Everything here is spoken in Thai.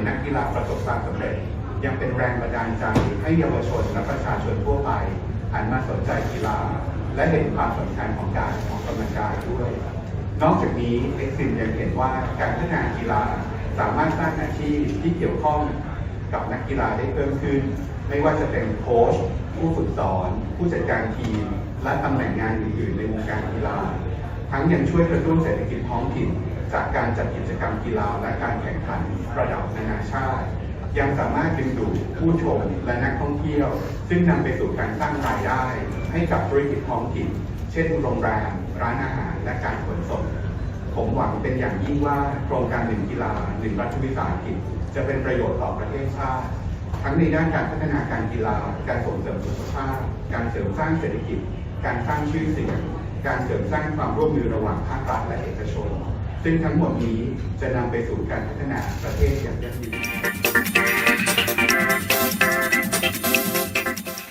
นนักกีฬาประสบความสำเร็จ ยังเป็นแรงบันดาลใจให้เยาวชนและประชาชนทั่วไปหันมาสนใจกีฬา และเห็นความสำคัญของการของกำลังกายด้วย นอกจากนี้เอ็กซิมยังเห็นว่าการพัฒนากีฬาสามารถสร้างอาชีพที่เกี่ยวข้องกับนักกีฬาได้เพิ่มขึ้น ไม่ว่าจะเป็นโค้ชผู้ฝึกสอน ผู้จัดการทีม และตำแหน่งงานอื่นๆในวงการกีฬา ทั้งยังช่วยกระตุ้นเศรษฐกิจท้องถิ่น จากการจัดกิจกรรมกีฬาและการแข่งขันระดับนานาชาติ ยังสามารถดึงดูดผู้ชมและนักท่องเที่ยว ซึ่งนำไปสู่การสร้างรายได้ ให้กับธุรกิจท้องถิ่น เช่นโรงแรมร้านอาหารและการขนส่งผมหวังเป็นอย่างยิ่งว่าโครงการหนึ่งกีฬาหนึ่งรัฐวิสาหกิจจะเป็นประโยชน์ต่อประเทศชาติ ทั้งในด้านการพัฒนาการกีฬา การส่งเสริมสุขภาพ การเสริมสร้างเศรษฐกิจ การสร้างชื่อเสียง การเสริมสร้างความร่วมมือระหว่างภาครัฐและเอกชน ซึ่งทั้งหมดนี้จะนำไปสู่การพัฒนาประเทศอย่างยั่งยืน